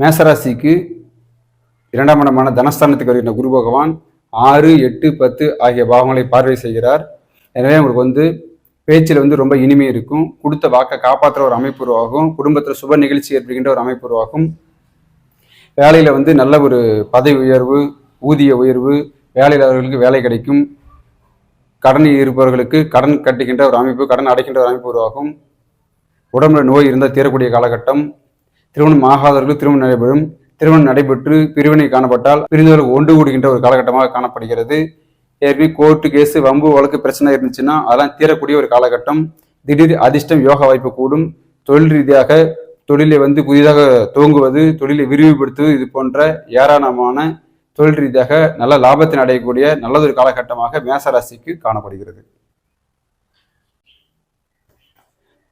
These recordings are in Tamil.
மேசராசிக்கு இரண்டாம் இடமான தனஸ்தானத்துக்கு வருகின்ற குரு பகவான் ஆறு எட்டு பத்து ஆகிய பாவங்களை பார்வை செய்கிறார். எனவே உங்களுக்கு வந்து பேச்சில் வந்து ரொம்ப இனிமை இருக்கும். கொடுத்த வாக்கை காப்பாற்றுற ஒரு அமைப்பு உருவாகும். குடும்பத்தில் சுப நிகழ்ச்சி ஏற்படுகின்ற ஒரு அமைப்பு உருவாகும். வேலையில் வந்து நல்ல ஒரு பதவி உயர்வு ஊதிய உயர்வு வேலையில்லாதவர்களுக்கு வேலை கிடைக்கும். கடன் இருப்பவர்களுக்கு கடன் கட்டுகின்ற ஒரு அமைப்பு கடன் அடைக்கின்ற ஒரு அமைப்பு உருவாகும். உடம்புல நோய் இருந்தால் தீரக்கூடிய காலகட்டம். திருமணம் ஆகாதவர்களுக்கு திருமணம் நடைபெறும். திருமணம் நடைபெற்று பிரிவினை காணப்பட்டால் பிரிந்தவர்கள் ஒன்று கூடுகின்ற ஒரு காலகட்டமாக காணப்படுகிறது. ஏற்கனவே கோர்ட்டு கேஸு வம்பு வழக்கு பிரச்சனை இருந்துச்சுன்னா அதெல்லாம் தீரக்கூடிய ஒரு காலகட்டம். திடீர் அதிர்ஷ்டம் யோகா வாய்ப்பு கூடும். தொழில் ரீதியாக தொழிலை வந்து புதிதாக துவங்குவது தொழிலை விரிவுபடுத்துவது இது போன்ற ஏராளமான தொழில் ரீதியாக நல்ல லாபத்தின் அடையக்கூடிய நல்லதொரு காலகட்டமாக மேசராசிக்கு காணப்படுகிறது.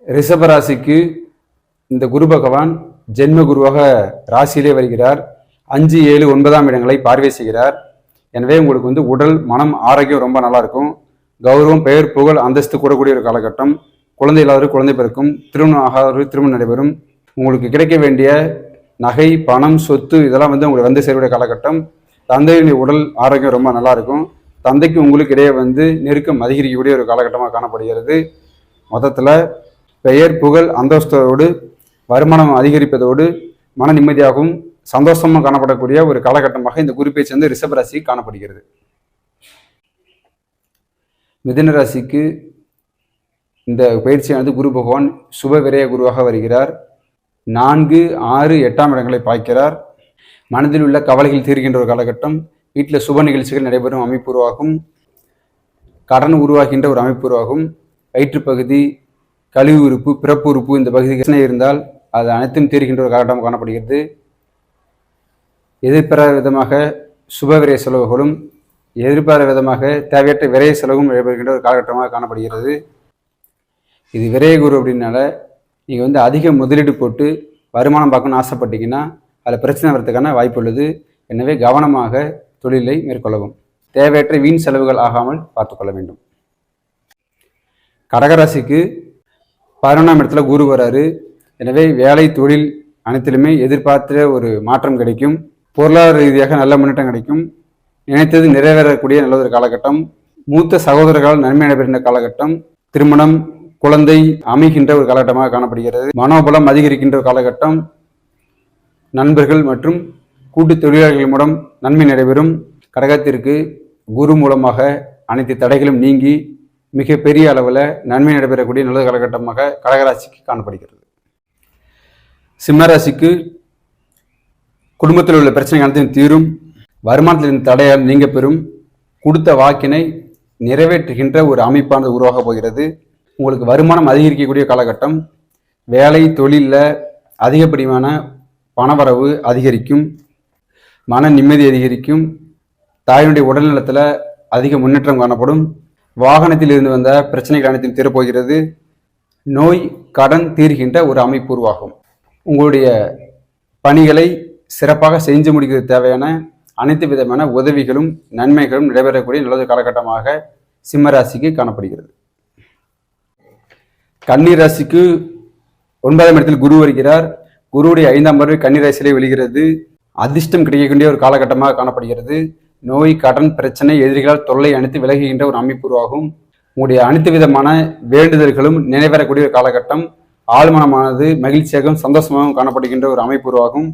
ரிஷபராசிக்கு இந்த குரு பகவான் ஜென்ம குருவாக ராசியிலே வருகிறார். அஞ்சு ஏழு ஒன்பதாம் இடங்களை பார்வை செய்கிறார். எனவே உங்களுக்கு வந்து உடல் மனம் ஆரோக்கியம் ரொம்ப நல்லா இருக்கும் கௌரவம் பெயர் புகழ் அந்தஸ்து கூடக்கூடிய ஒரு காலகட்டம். குழந்தை இல்லாதவர் குழந்தை பிறக்கும். திருமணம் ஆகாதவர்கள் திருமணம் நடைபெறும். உங்களுக்கு கிடைக்க வேண்டிய நகை பணம் சொத்து இதெல்லாம் வந்து உங்களுக்கு வந்து சேரக்கூடிய காலகட்டம். தந்தையினுடைய உடல் ஆரோக்கியம் ரொம்ப நல்லா இருக்கும் தந்தைக்கு உங்களுக்கு இடையே வந்து நெருக்கம் அதிகரிக்கக்கூடிய ஒரு காலகட்டமாக காணப்படுகிறது. மொத்தத்தில் பெயர் புகழ் அந்தஸ்தோடு வருமானம் அதிகரிப்பதோடு மன நிம்மதியாகவும் சந்தோஷமும் காணப்படக்கூடிய ஒரு காலகட்டமாக இந்த குறிப்பை சேர்ந்து ரிஷபராசி காணப்படுகிறது. மிதன ராசிக்கு இந்த பயிற்சியானது குரு பகவான் சுப விரய குருவாக வருகிறார். நான்கு ஆறு எட்டாம் இடங்களை பாய்க்கிறார். மனதில் உள்ள கவலைகள் தீர்கின்ற ஒரு காலகட்டம். வீட்டில் சுப நிகழ்ச்சிகள் நடைபெறும் அமைப்பு உருவாகும். கடன் உருவாகின்ற ஒரு அமைப்பு உருவாகும். வயிற்றுப்பகுதி கழிவு உறுப்பு பிறப்பு உறுப்பு இந்த பகுதி பிரச்சனை இருந்தால் அது அனைத்தும் தீர்க்கின்ற ஒரு காலகட்டம் காணப்படுகிறது. எதிர்பாராத விதமாக சுப விரை செலவுகளும் எதிர்பாராத விதமாக தேவையற்ற விரைய செலவும் நடைபெறுகின்ற ஒரு காலகட்டமாக காணப்படுகிறது. இது விரைய குரு அப்படின்னால நீங்கள் வந்து அதிக முதலீடு போட்டு வருமானம் பார்க்கணும்னு ஆசைப்பட்டீங்கன்னா அதில் பிரச்சனை வரதுக்கான வாய்ப்பு உள்ளது. எனவே கவனமாக தொழிலை மேற்கொள்ளவும். தேவையற்ற வீண் செலவுகள் ஆகாமல் பார்த்துக்கொள்ள வேண்டும். கடகராசிக்கு பதினொன்றாம் இடத்துல குரு வராரு. எனவே வேலை தொழில் அனைத்திலுமே எதிர்பார்த்த ஒரு மாற்றம் கிடைக்கும். பொருளாதார ரீதியாக நல்ல முன்னேற்றம் கிடைக்கும். நினைத்தது நிறைவேறக்கூடிய நல்ல ஒரு காலகட்டம். மூத்த சகோதரர்களால் நன்மை நடைபெறுகின்ற காலகட்டம். திருமணம் குழந்தை அமைகின்ற ஒரு காலகட்டமாக காணப்படுகிறது. மனோபலம் அதிகரிக்கின்ற ஒரு காலகட்டம். நண்பர்கள் மற்றும் கூட்டு தொழிலாளர்கள் மூலம் நன்மை நடைபெறும். கடகத்திற்கு குரு மூலமாக அனைத்து தடைகளும் நீங்கி மிகப்பெரிய அளவில் நன்மை நடைபெறக்கூடிய நல்ல காலகட்டமாக கடகராசிக்கு காணப்படுகிறது. சிம்மராசிக்கு குடும்பத்தில் உள்ள பிரச்சனை அனைத்தையும் தீரும். வருமானத்திலிருந்து தடையால் நீங்க பெறும். கொடுத்த வாக்கினை நிறைவேற்றுகின்ற ஒரு அமைப்பானது உருவாக போகிறது. உங்களுக்கு வருமானம் அதிகரிக்கக்கூடிய காலகட்டம். வேலை தொழிலில் அதிகப்படியான பணவரவு அதிகரிக்கும். மன நிம்மதி அதிகரிக்கும். தாயினுடைய உடல்நலத்தில் அதிக முன்னேற்றம் காணப்படும். வாகனத்தில் இருந்து வந்த பிரச்சனைகள் அனைத்தையும் தீரப்போகிறது. நோய் கடன் தீர்கின்ற ஒரு அமைப்பு உருவாகும். உங்களுடைய பணிகளை சிறப்பாக செஞ்சு முடிக்கிறது தேவையான அனைத்து விதமான உதவிகளும் நன்மைகளும் நடைபெறக்கூடிய நல்லது காலகட்டமாக சிம்ம ராசிக்கு காணப்படுகிறது. கன்னி ராசிக்கு ஒன்பதாம் இடத்தில் குரு வருகிறார். குருவுடைய ஐந்தாம் பார்வை கன்னி ராசியிலே வெளிகிறது அதிர்ஷ்டம் கிடைக்கக்கூடிய ஒரு காலகட்டமாக காணப்படுகிறது. நோய் கடன் பிரச்சனை எதிரிகளால் தொல்லை அனைத்து விலகுகின்ற ஒரு அமைப்பு உருவாகும். உங்களுடைய அனைத்து விதமான வேண்டுதல்களும் நினைவேறக்கூடிய ஒரு காலகட்டம். ஆழ்மனமானது மகிழ்ச்சியாகவும் சந்தோஷமாகவும் காணப்படுகின்ற ஒரு அமைப்பு உருவாகும்.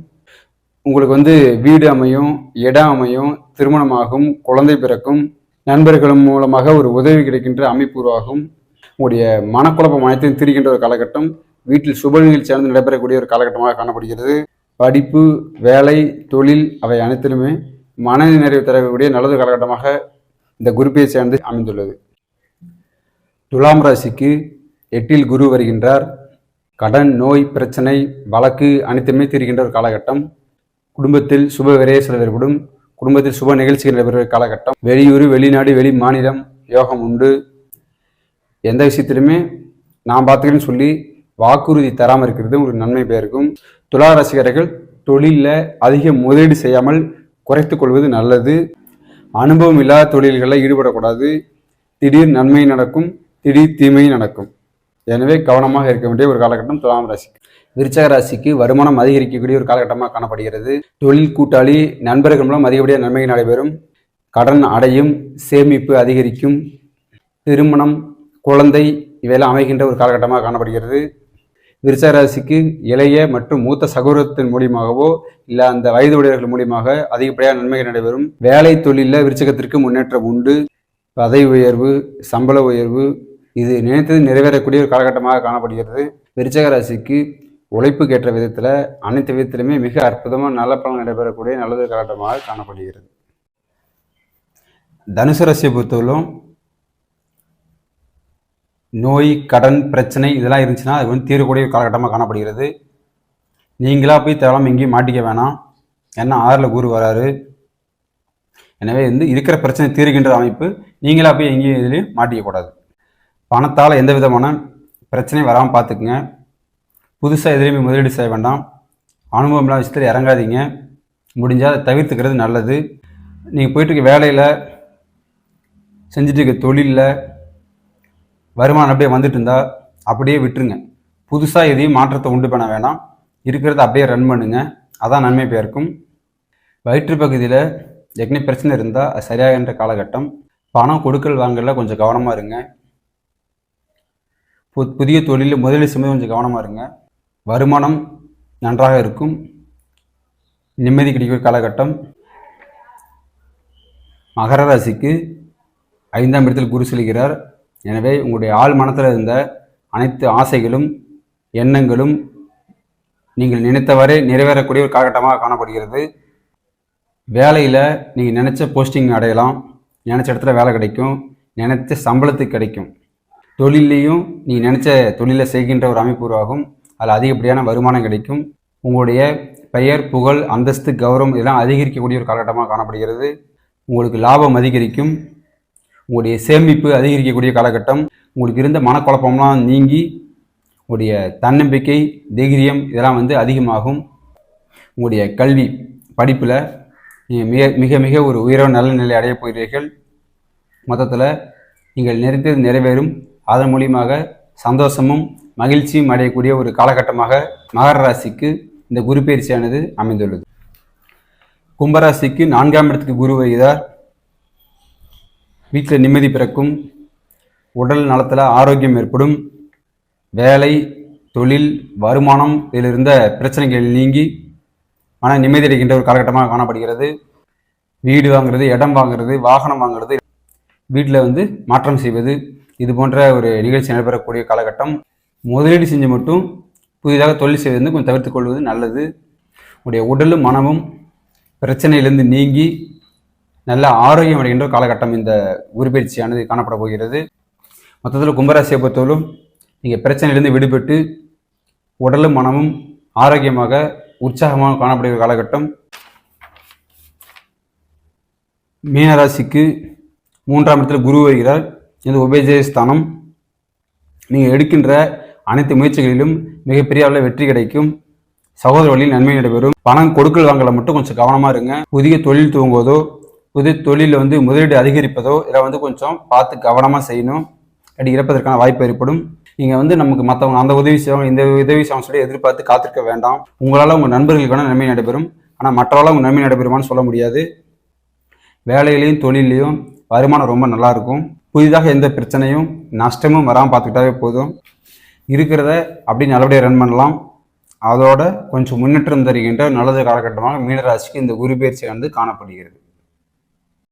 உங்களுக்கு வந்து வீடு அமையும் இடம் அமையும் திருமணமாகும் குழந்தை பிறக்கும் நண்பர்கள் மூலமாக ஒரு உதவி கிடைக்கின்ற அமைப்பு உருவாகும். உங்களுடைய மனக்குழப்பம் அனைத்தையும் திரிகின்ற ஒரு காலகட்டம் வீட்டில் சுப சேர்ந்து நடைபெறக்கூடிய ஒரு காலகட்டமாக காணப்படுகிறது. படிப்பு வேலை தொழில் அவை அனைத்திலுமே மன நிறைவு தரக்கூடிய நல்லது காலகட்டமாக இந்த குருப்பையை சேர்ந்து அமைந்துள்ளது. துலாம் ராசிக்கு எட்டில் குரு வருகின்றார். கடன் நோய் பிரச்சனை வழக்கு அனைத்துமே தீர்கின்ற ஒரு காலகட்டம். குடும்பத்தில் சுப விரைய செலவு குடும்பத்தில் சுப நிகழ்ச்சிகள் நடைபெறுகிற காலகட்டம். வெளியூர் வெளிநாடு வெளி மாநிலம் யோகம் உண்டு. எந்த விஷயத்திலுமே நான் பார்த்துக்கிறேன்னு சொல்லி வாக்குறுதி தராமல் இருக்கிறது ஒரு நன்மை பெயருக்கும் துலா ரசிகர்கள் தொழிலில் அதிக முதலீடு செய்யாமல் குறைத்து கொள்வது நல்லது. அனுபவம் இல்லாத தொழில்களில் ஈடுபடக்கூடாது. திடீர் நன்மை நடக்கும் திடீர் தீமை நடக்கும். எனவே கவனமாக இருக்க வேண்டிய ஒரு காலகட்டம் துலாம் ராசி. விருச்சக ராசிக்கு வருமானம் அதிகரிக்கக்கூடிய ஒரு காலகட்டமாக காணப்படுகிறது. தொழில் கூட்டாளி நண்பர்கள் மூலம் அதிகப்படியாக நன்மைகள் நடைபெறும். கடன் அடையும் சேமிப்பு அதிகரிக்கும். திருமணம் குழந்தை இவையெல்லாம் அமைகின்ற ஒரு காலகட்டமாக காணப்படுகிறது. விருச்சக ராசிக்கு இளைய மற்றும் மூத்த சகோதரத்தின் மூலியமாகவோ இல்லை அந்த வயது உடையவர்கள் மூலியமாக அதிகப்படியாக நன்மைகள் நடைபெறும். வேலை தொழிலில் விருச்சகத்திற்கு முன்னேற்றம் உண்டு. பதவி உயர்வு சம்பள உயர்வு இது நினைத்தது நிறைவேறக்கூடிய ஒரு காலகட்டமாக காணப்படுகிறது. விருச்சக ராசிக்கு உழைப்புக்கேற்ற விதத்தில் அனைத்து விதத்திலுமே மிக அற்புதமாக நல்ல பலன் நடைபெறக்கூடிய நல்லது காலகட்டமாக காணப்படுகிறது. தனுசு ராசியை பொறுத்தவரையிலும் நோய் கடன் பிரச்சனை இதெல்லாம் இருந்துச்சுன்னா அது வந்து தீரக்கூடிய ஒரு காலகட்டமாக காணப்படுகிறது. நீங்களாக போய் தேவலாம் எங்கேயும் மாட்டிக்க வேணாம். ஏன்னா ஆறில் குரு வராரு. எனவே வந்து இருக்கிற பிரச்சனை தீர்கின்ற அமைப்பு நீங்களாக போய் எங்கேயும் இதுலேயும் மாட்டிக்கக்கூடாது பணத்தால் எந்த விதமான பிரச்சனையும் வராமல் பார்த்துக்குங்க புதுசாக எதுலேயுமே முதலீடு செய்ய வேண்டாம். அனுபவம் இல்லாத விஷயத்தில் இறங்காதீங்க. முடிஞ்சால் அதை தவிர்த்துக்கிறது நல்லது. நீங்கள் போயிட்டுருக்க வேலையில் செஞ்சுட்டு இருக்க தொழிலில் வருமானம் அப்படியே வந்துட்டு இருந்தால் அப்படியே விட்டுருங்க. புதுசாக எதையும் மாற்றத்தை உண்டு பண்ண வேணாம். இருக்கிறத அப்படியே ரன் பண்ணுங்கள் அதான் நன்மை பேருக்கும். வயிற்று பகுதியில் ஏற்கனவே பிரச்சனை இருந்தால் அது சரியாகின்ற காலகட்டம். பணம் கொடுக்கல் வாங்கல கொஞ்சம் கவனமாக இருங்க. பு- புதிய தொழிலில் முதலீடு செய்யும்போது கொஞ்சம் கவனமாக இருங்க. வருமானம் நன்றாக இருக்கும். நிம்மதி கிடைக்கிற காலகட்டம். மகர ராசிக்கு ஐந்தாம் இடத்தில் குரு செல்கிறார். எனவே உங்களுடைய ஆள் மனத்தில் இருந்த அனைத்து ஆசைகளும் எண்ணங்களும் நீங்கள் நினைத்தவரை நிறைவேறக்கூடிய ஒரு காலகட்டமாக காணப்படுகிறது. வேலையில் நீங்கள் நினச்ச போஸ்டிங் அடையலாம். நினச்ச இடத்துல வேலை கிடைக்கும். நினைச்ச சம்பளத்துக்கு கிடைக்கும். தொழிலையும் நீங்கள் நினச்ச தொழிலை செய்கின்ற ஒரு அமைப்பு உருவாகும். அதில் அதிகப்படியான வருமானம் கிடைக்கும். உங்களுடைய பெயர் புகழ் அந்தஸ்து கௌரவம் இதெல்லாம் அதிகரிக்கக்கூடிய ஒரு காலகட்டமாக காணப்படுகிறது. உங்களுக்கு லாபம் அதிகரிக்கும். உங்களுடைய சேமிப்பு அதிகரிக்கக்கூடிய காலகட்டம். உங்களுக்கு இருந்த மனக்குழப்பம்லாம் நீங்கி உங்களுடைய தன்னம்பிக்கை தைரியம் இதெல்லாம் வந்து அதிகமாகும். உங்களுடைய கல்வி படிப்பில் நீங்கள் மிக மிக மிக ஒரு உயர்வு நல்ல நிலை அடையப் போகிறீர்கள். மொத்தத்தில் நீங்கள் நிறைந்தது நிறைவேறும். அதன் மூலியமாக சந்தோஷமும் மகிழ்ச்சியும் அடையக்கூடிய ஒரு காலகட்டமாக மகர ராசிக்கு இந்த குரு பயிற்சியானது அமைந்துள்ளது. கும்பராசிக்கு நான்காம் இடத்துக்கு குரு வருகிறார். வீட்டில் நிம்மதி பிறக்கும். உடல் நலத்தில் ஆரோக்கியம் ஏற்படும். வேலை தொழில் வருமானம் இதில் இருந்த பிரச்சனைகள் நீங்கி மன நிம்மதி அடைகின்ற ஒரு காலகட்டமாக காணப்படுகிறது. வீடு வாங்குறது இடம் வாங்குறது வாகனம் வாங்குறது வீட்டில் வந்து மாற்றம் செய்வது இது போன்ற ஒரு நிகழ்ச்சி நடைபெறக்கூடிய காலகட்டம் முதலீடு செஞ்சு மட்டும் புதிதாக தொழில் செய்வது வந்து கொஞ்சம் தவிர்த்து கொள்வது நல்லது. உடைய உடலும் மனமும் பிரச்சனையிலிருந்து நீங்கி நல்ல ஆரோக்கியம் அடைகின்ற காலகட்டம் இந்த உருப்பயிற்சியானது காணப்பட போகிறது. மொத்தத்தில் கும்பராசியை பொறுத்தவரும் நீங்கள் பிரச்சனையிலிருந்து விடுபட்டு உடலும் மனமும் ஆரோக்கியமாக உற்சாகமாக காணப்படுகிற காலகட்டம். மீனராசிக்கு மூன்றாம் இடத்தில் குரு வருகிறார். இது உபஜய ஸ்தானம் நீங்கள் எடுக்கின்ற அனைத்து முயற்சிகளிலும் மிகப்பெரிய அளவில் வெற்றி கிடைக்கும். சகோதர வழியில் நன்மை நடைபெறும். பணம் கொடுக்கல் வாங்கல மட்டும் கொஞ்சம் கவனமாக இருங்க. புதிய தொழில் தூங்குவதோ புதிய தொழிலில் வந்து முதலீடு அதிகரிப்பதோ இதை வந்து கொஞ்சம் பார்த்து கவனமாக செய்யணும். அப்படி இறப்பதற்கான வாய்ப்பு ஏற்படும். நீங்கள் வந்து நமக்கு மற்றவங்க அந்த உதவி செய்வாங்க இந்த உதவி செய்வாங்க சொல்லி எதிர்பார்த்து காத்திருக்க வேண்டாம். உங்களால் உங்கள் நண்பர்களுக்கான நன்மை நடைபெறும். ஆனால் மற்றவர்களால் உங்கள் நன்மை நடைபெறுமான்னு சொல்ல முடியாது. வேலையிலையும் தொழிலையும் வருமானம் ரொம்ப நல்லாயிருக்கும் புதிதாக எந்த பிரச்சனையும் நஷ்டமும் வராமல் பார்த்துக்கிட்டாவே போதும். இருக்கிறத அப்படி நல்லபடியாக ரன் பண்ணலாம். அதோட கொஞ்சம் முன்னேற்றம் தருகின்ற நல்லது காலகட்டமாக மீனராசிக்கு இந்த குரு பயிற்சி வந்து காணப்படுகிறது.